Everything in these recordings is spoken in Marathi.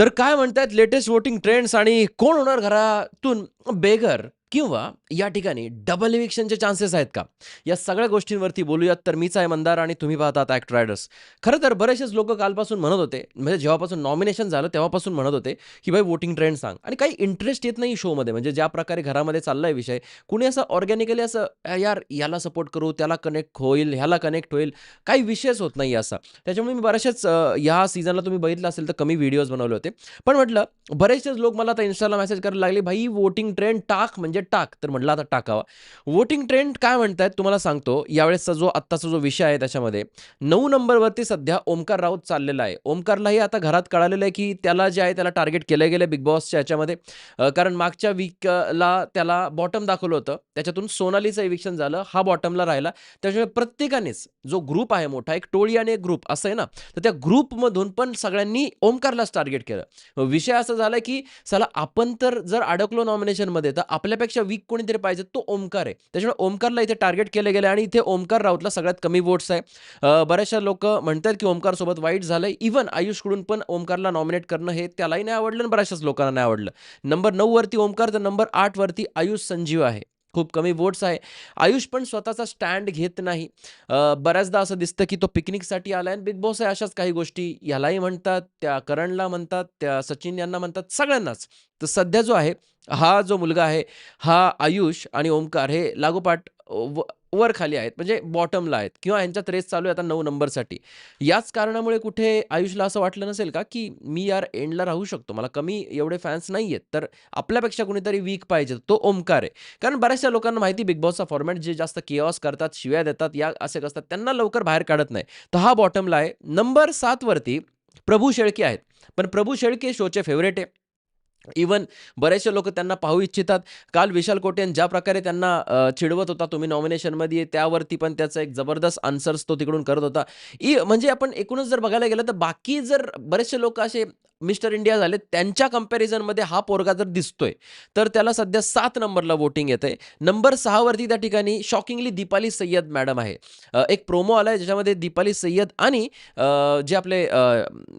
तर काय म्हणतायत लेटेस्ट वोटिंग ट्रेंड्स आणि कोण होणार घरातून? बेघर किंवा या ठिकाणी डबल इव्हिक्शनचे चान्सेस आहेत का? या सगळ्या गोष्टींवरती बोलूयात. तर मीच आहे मंदार आणि तुम्ही पाहतात ॲक्ट रायडर्स खरं तर बरेचसेच लोक कालपासून म्हणत होते म्हणजे जेव्हापासून नॉमिनेशन झालं तेव्हापासून म्हणत होते की भाई वोटिंग ट्रेंड सांग. आणि काही इंटरेस्ट येत नाही शोमध्ये म्हणजे ज्या प्रकारे घरामध्ये चाललाय विषय कुणी असं ऑर्गॅनिकली असं यार याला सपोर्ट करू त्याला कनेक्ट होईल ह्याला कनेक्ट होईल. काही विषयच होत नाही असा. त्याच्यामुळे मी बऱ्याचशाच या सीझनला तुम्ही बघितलं असेल तर कमी व्हिडिओज बनवले होते. पण म्हटलं बरेचसेच लोक मला आता इन्स्टाला मेसेज करायला लागले भाई वोटिंग ट्रेंड टाक म्हणजे टाक. तर म्हटलं आता टाकावा. वोटिंग ट्रेंड काय म्हणतायत तुम्हाला सांगतो. यावेळेसचा जो आत्ताचा जो विषय आहे त्याच्यामध्ये. नऊ नंबरवरती सध्या ओमकार राऊत चाललेला आहे. ओमकारलाही आता घरात कळालेलं आहे की त्याला जे आहे त्याला टार्गेट केलं गेलं बिग बॉसच्या याच्यामध्ये. कारण मागच्या वीकला त्याला बॉटम दाखवलं होतं. त्याच्यातून सोनालीचं इविक्शन झालं. हा बॉटमला राहिला. त्याच्यामुळे प्रत्येकानेच जो ग्रुप आहे मोठा एक टोळी आणि एक ग्रुप असं आहे ना तर त्या ग्रुपमधून पण सगळ्यांनी ओमकारलाच टार्गेट केलं. विषय असा झाला की चला आपण तर जर अडकलो नॉमिनेशनमध्ये तर आपल्यापेक्षा वीक कोणी कोणीतरी पाहिजे तो ओमकार आहे. त्याच्यामुळे ओमकारला इथे टार्गेट केलं गेलं आणि इथे ओमकार राऊतला सगळ्यात कमी वोट्स आहे. बऱ्याचशा लोक म्हणतात की ओमकारसोबत वाईट झालंय. इव्हन आयुषकडून पण ओमकारला नॉमिनेट करणं हे त्यालाही नाही आवडलं आणि बऱ्याचशाच लोकांना नाही आवडलं. नंबर नऊ वरती ओमकार तर नंबर आठ वरती आयुष संजीव आहे. खूप कमी वोट्स आहे. आयुष पण स्वतःचा स्टँड घेत नाही. बऱ्याचदा असं दिसतं की तो पिकनिकसाठी आला आणि बिग बॉस आहे अशाच काही गोष्टी यालाही म्हणतात त्या करणला म्हणतात त्या सचिन यांना म्हणतात सगळ्यांनाच. तर सध्या जो आहे हा जो मुलगा आहे हा आयुष आणि ओमकार हे लागोपाठ व वर खाली आहेत म्हणजे बॉटमला आहेत किंवा यांच्यात रेस चालू आहे आता नऊ नंबरसाठी याच कारणामुळे कुठे आयुषला असं वाटलं नसेल का की मी यार एंडला राहू शकतो मला कमी एवढे फॅन्स नाही आहेत तर आपल्यापेक्षा कुणीतरी वीक पाहिजे तो ओमकार आहे. कारण बऱ्याचशा लोकांना माहिती बिग बॉसचा फॉर्मॅट जे जास्त केऑस करतात शिव्या देतात या असे असतात त्यांना लवकर बाहेर काढत नाही. तर हा बॉटमला आहे. नंबर सातवरती प्रभू शेळके आहेत. पण प्रभू शेळके शोचे फेवरेट आहे. इवन बरेचसे लोक त्यांना पाहू इच्छितात. काल विशाल कोटेन ज्या प्रकारे त्यांना चिडवत होता तुम्ही नॉमिनेशनमध्ये त्यावरती पण त्याचा एक जबरदस्त आन्सर्स तो तिकडून करत होता. ई म्हणजे आपण एकूणच जर बघायला गेलं तर बाकी जर बरेचसे लोक असे मिस्टर इंडिया झाले त्यांच्या कम्पॅरिझनमध्ये हा पोरगा जर दिसतोय तर त्याला सध्या सात नंबरला वोटिंग येते नंबर सहावरती त्या ठिकाणी शॉकिंगली दीपाली सय्यद मॅडम आहे. एक प्रोमो आला आहे ज्याच्यामध्ये दीपाली सय्यद आणि जे आपले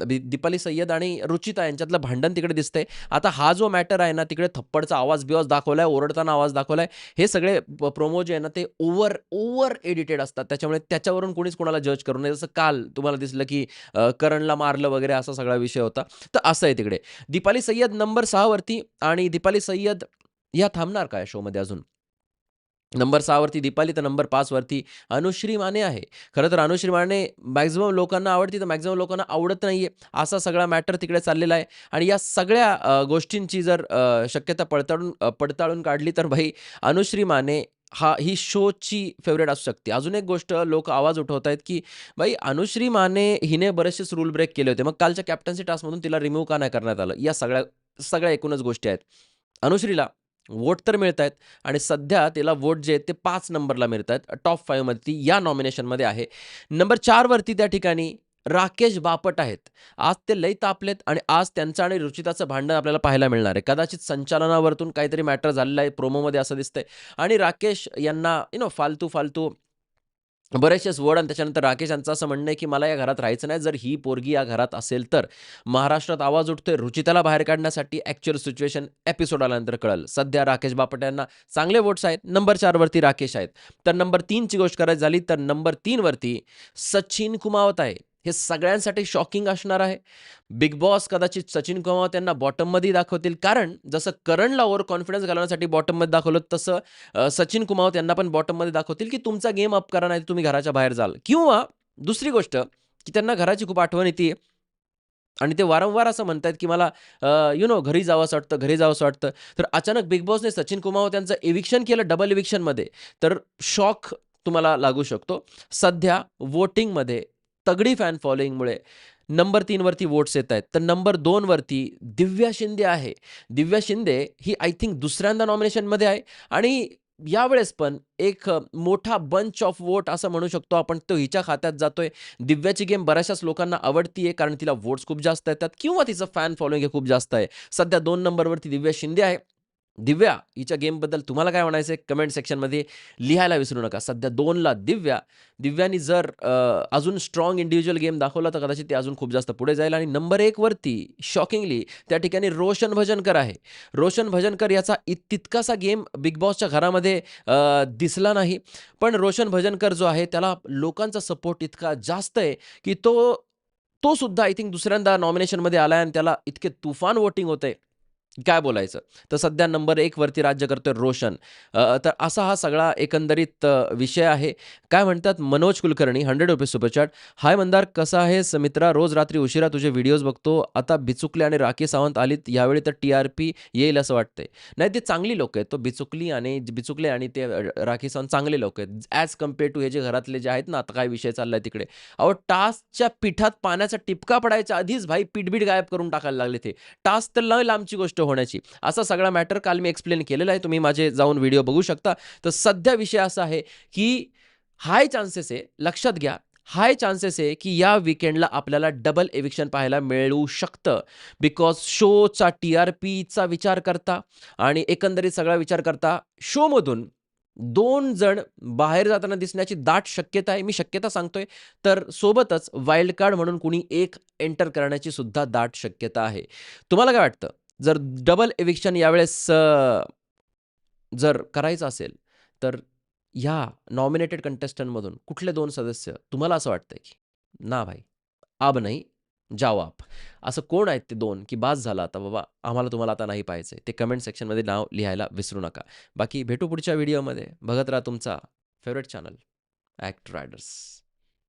दि- दीपाली सय्यद आणि रुचिता यांच्यातलं भांडण तिकडे दिसतंय. आता हा जो मॅटर आहे ना तिकडे थप्पडचा आवाज बिवाज दाखवलाय ओरडताना आवाज दाखवलाय. हे सगळे प्रोमो जे आहे ना ते ओव्हर ओव्हर एडिटेड असतात. त्याच्यामुळे त्याच्यावरून कोणीच कोणाला जज करू नये. जसं काल तुम्हाला दिसलं की करणला मारलं वगैरे असा सगळा विषय होता. तर असं आहे तिकडे. दीपाली सय्यद नंबर सहावरती आणि दीपाली सय्यद या थांबणार काय शोमध्ये अजून? नंबर सहावरती दीपाली तर नंबर पाचवरती अनुश्री माने आहे. खरं तर अनुश्री माने मॅक्झिमम लोकांना आवडती तर मॅक्झिमम लोकांना आवडत नाही आहे असा सगळा मॅटर तिकडे चाललेला आहे. आणि या सगळ्या गोष्टींची जर शक्यता पडताळून पडताळून काढली तर भाई अनुश्री माने हा ही शोची फेवरेट असू शकते. अजून एक गोष्ट लोक आवाज उठवत आहेत की बाई अनुश्री माने हिने बरेचसेच रूल ब्रेक केले होते. मग कालच्या कॅप्टन्सी टास्कमधून तिला रिमूव्ह का नाही करण्यात आलं? या सगळ्या सगळ्या एकूणच गोष्टी आहेत. अनुश्रीला वोट तर मिळत आहेत आणि सध्या तिला वोट जे आहेत ते पाच नंबरला मिळत आहेत टॉप फाईव्हमध्ये ती या नॉमिनेशनमध्ये आहे. नंबर चारवरती त्या ठिकाणी राकेश बापट आहेत. आज ते लई तापलेत आणि आज त्यांचं आणि रुचिताचं भांडण आपल्याला पाहायला मिळणार आहे. कदाचित संचालनावरतून काहीतरी मॅटर झालेलं आहे प्रोमोमध्ये असं दिसतंय. आणि राकेश यांना यु नो फालतू फालतू बरेचसेच वर्ड आणि त्याच्यानंतर राकेश यांचं असं म्हणणं आहे की मला या घरात राहायचं नाही. जर ही पोरगी या घरात असेल तर महाराष्ट्रात आवाज उठतोय रुचिताला बाहेर काढण्यासाठी ॲक्च्युअल सिच्युएशन एपिसोड आल्यानंतर कळलं. सध्या राकेश बापट यांना चांगले वोट्स आहेत नंबर चारवरती राकेश आहेत. तर नंबर तीनची गोष्ट करायची झाली तर नंबर तीनवरती सचिन कुमावत आहे. हे सगळ्यांसाठी शॉकिंग असणार आहे. बिग बॉस कदाचित सचिन कुमार त्यांना बॉटममध्ये दाखवतील. कारण जसं करणला ओव्हर कॉन्फिडन्स घालवण्यासाठी बॉटममध्ये दाखवलं तसं सचिन कुमार त्यांना पण बॉटममध्ये दाखवतील की तुमचा गेम अप करा नाही तुम्ही घराच्या बाहेर जाल. किंवा दुसरी गोष्ट की त्यांना घराची खूप आठवण येते. आणि ते वारंवार असं म्हणतात की मला यु नो घरी जावं असं वाटतं घरी जावं असं वाटतं. तर अचानक बिग बॉसने सचिन कुमार त्यांचं एविक्शन केलं डबल इविक्शनमध्ये तर शॉक तुम्हाला लागू शकतो. सध्या वोटिंगमध्ये तगडी फॅन फॉलोईंगमुळे नंबर तीनवरती वोट्स येत आहेत. तर नंबर दोनवरती दिव्या शिंदे आहे. दिव्या शिंदे ही आय थिंक दुसऱ्यांदा नॉमिनेशनमध्ये आहे. आणि यावेळेस पण एक मोठा बंच ऑफ वोट असं म्हणू शकतो आपण तो हिच्या खात्यात जातोय. दिव्याची गेम बऱ्याचशाच लोकांना आवडतीये कारण तिला वोट्स खूप जास्त येतात. किंवा तिचं फॅन फॉलोइंग हे खूप जास्त आहे. सध्या दोन नंबरवरती दिव्या शिंदे आहे. दिव्या हिच्या गेमबद्दल तुम्हाला काय म्हणायचं आहे कमेंट सेक्शनमध्ये लिहायला विसरू नका. सध्या दोनला दिव्या. दिव्यानी जर अजून स्ट्रॉंग इंडिव्हिज्युअल गेम दाखवला तर कदाचित ती अजून खूप जास्त पुढे जाईल. आणि नंबर एकवरती शॉकिंगली त्या ठिकाणी रोशन भजनकर आहे. रोशन भजनकर याचा इत तितकासा गेम बिग बॉसच्या घरामध्ये दिसला नाही. पण रोशन भजनकर जो आहे त्याला लोकांचा सपोर्ट इतका जास्त आहे की तो तो सुद्धा आय थिंक दुसऱ्यांदा नॉमिनेशनमध्ये आला आहे आणि त्याला इतके तुफान वोटिंग होते काय बोलायचं? तर सध्या नंबर एक वरती राज्य करतोय रोशन. तर असा हा सगळा एकंदरीत विषय आहे. काय म्हणतात? Manoj Kulkarni hundred rupees super chat hi Mandar कसा आहेस मित्रा रोज रात्री उशिरा तुझे व्हिडिओज बघतो. आता बिचुकले आणि राखी सावंत आलीत. यावेळी तर टी आर पी येईल असं वाटतंय. नाही ते चांगली लोक आहेत. तो बिचुकली आणि बिचुकले आणि ते राखी सावंत चांगले लोक आहेत. ॲज कंपेअर टू हे जे घरातले जे आहेत ना आता काय विषय चाललाय तिकडे. अहो टास्कच्या पिठात पाण्याचा टिपका पडायच्या आधीच भाई पीठबीठ गायब करून टाकायला लागले ते. टास्क तर लय लांबची गोष्ट हो. होण्याची. असा सगळा मॅटर काल मी एक्सप्लेन केलेला आहे. तुम्ही माझे जाऊन व्हिडिओ बघू शकता. तर सध्या विषय असा आहे की हाय चान्सेस आहे लक्षात घ्या हाय चान्सेस आहे की या विकेंडला आपल्याला डबल एविक्शन पाहायला मिळू शकतं. बिकॉज शोचा टी आर पीचा विचार करता आणि एकंदरीत सगळा विचार करता शोमधून दोन जण बाहेर जाताना दिसण्याची दाट शक्यता आहे. मी शक्यता सांगतोय. तर सोबतच वाईल्ड कार्ड म्हणून कुणी एक एंटर करण्याची सुद्धा दाट शक्यता आहे. तुम्हाला काय वाटतं? जर डबल एविक्शन यावेळेस जर करायचं असेल तर ह्या नॉमिनेटेड कंटेस्टंटमधून कुठले दोन सदस्य तुम्हाला असं वाटतंय की ना भाई अब नाही जाओ आप. असं कोण आहेत ते दोन की बास झाला आता बाबा आम्हाला तुम्हाला आता नाही पाहायचं ते कमेंट सेक्शनमध्ये नाव लिहायला विसरू नका. बाकी भेटू पुढच्या व्हिडिओमध्ये बघत राहा तुमचा फेवरेट चॅनल ॲक्ट रायडर्स